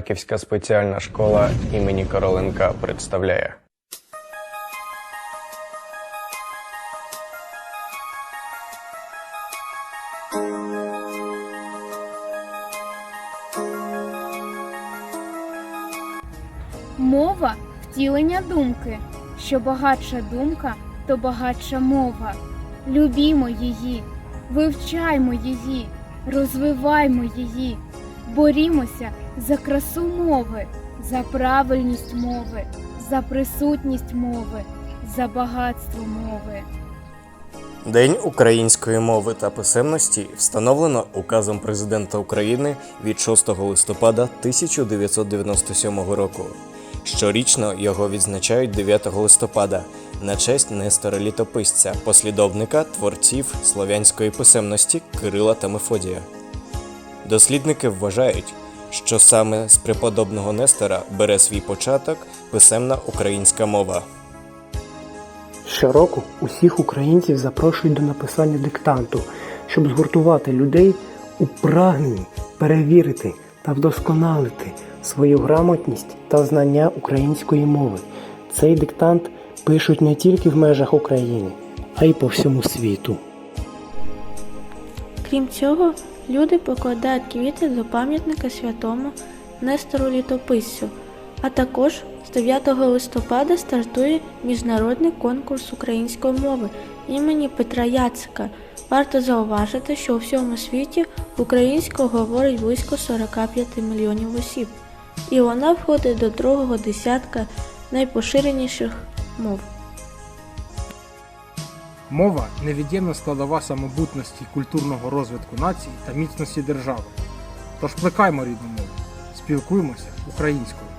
Харківська спеціальна школа імені Короленка представляє. Мова втілення думки. Що багатша думка, то багатша мова. Любімо її, вивчаймо її, розвиваймо її, борімося за красу мови, за правильність мови, за присутність мови, за багатство мови. День української мови та писемності встановлено указом президента України від 6 листопада 1997 року. Щорічно його відзначають 9 листопада на честь Нестора Літописця, послідовника творців слов'янської писемності Кирила та Мефодія. Дослідники вважають, що саме з преподобного Нестора бере свій початок писемна українська мова. Щороку усіх українців запрошують до написання диктанту, щоб згуртувати людей у прагненні перевірити та вдосконалити свою грамотність та знання української мови. Цей диктант пишуть не тільки в межах України, а й по всьому світу. Крім цього, люди покладають квіти до пам'ятника святому Нестору Літописцю, а також з 9 листопада стартує міжнародний конкурс української мови імені Петра Яцика. Варто зауважити, що у всьому світі українською говорить близько 45 мільйонів осіб, і вона входить до другого десятка найпоширеніших мов. Мова невід'ємна складова самобутності культурного розвитку нації та міцності держави. Тож плекаймо рідну мову, спілкуємося українською.